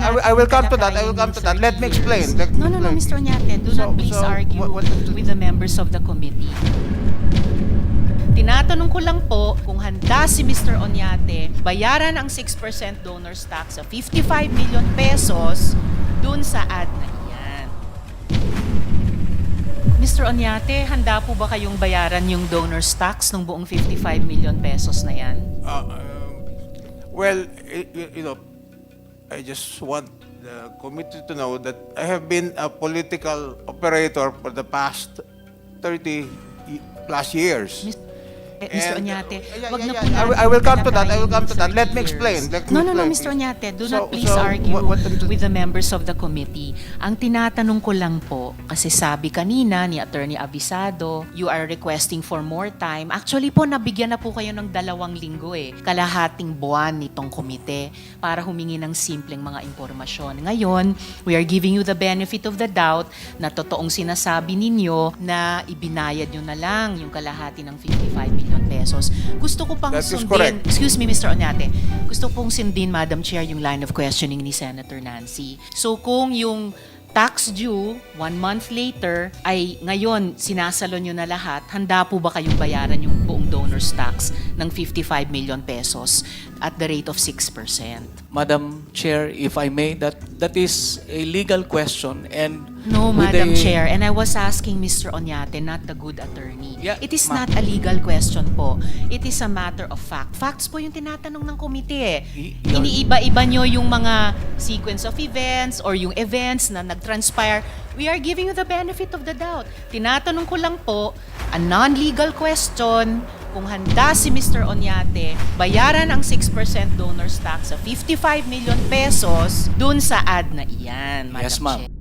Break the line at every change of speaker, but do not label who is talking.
I, I will come to that. I will come to that. Let me
30
explain. Let me
No, no, no,
explain.
Mr. Oñate, do
So-
not please
so,
argue
what- what-
with the members of the committee. Tinatanong ko lang po kung handa si Mr. Oñate bayaran ang 6% donors tax sa 55 million pesos dun sa ad na iyan. Mr. Oñate, handa po ba kayong bayaran yung donors tax ng buong 55 million pesos na yan?
Uh, um, well, y- y- you know, I just want the committee to know that I have been a political operator for the past 30 y- plus years.
Mis- Eh, Mr.
And,
Oñate,
yeah,
wag na po
I will- I will come to that. I will come to that. Let
30
me explain. Let me
no, no, no,
explain,
Mr.
please.
Oñate, do
So-
not please
so,
argue
what- what-
with the members of the committee. Ang tinatanong ko lang po, kasi sabi kanina ni Attorney Abisado, you are requesting for more time. Actually po, nabigyan na po kayo ng dalawang linggo eh. Kalahating buwan nitong komite para humingi ng simpleng mga impormasyon. Ngayon, we are giving you the benefit of the doubt na totoong sinasabi ninyo na ibinayad nyo na lang yung kalahati ng 55 million pesos. Gusto ko pang
That is
sundin,
correct.
excuse me Mr. Oñate, gusto pong sundin Madam Chair yung line of questioning ni Senator Nancy. So kung yung tax due one month later ay ngayon sinasalo nyo na lahat, handa po ba kayong bayaran yung buong donors tax ng 55 million pesos at the rate of 6%?
Madam Chair, if I may, that that is a legal question and
No, Madam
a-
Chair. And I was asking Mr. Oñate, not the good attorney.
Yeah,
It is not a legal question po. It is a matter of fact. Facts po yung tinatanong ng komite. eh. Iniiba-iba nyo yung mga sequence of events or yung events na nag-transpire. We are giving you the benefit of the doubt. Tinatanong ko lang po, a non-legal question, kung handa si Mr. Oñate bayaran ang 6% donors tax sa 55 million pesos dun sa ad na iyan, Madam
Yes, ma'am.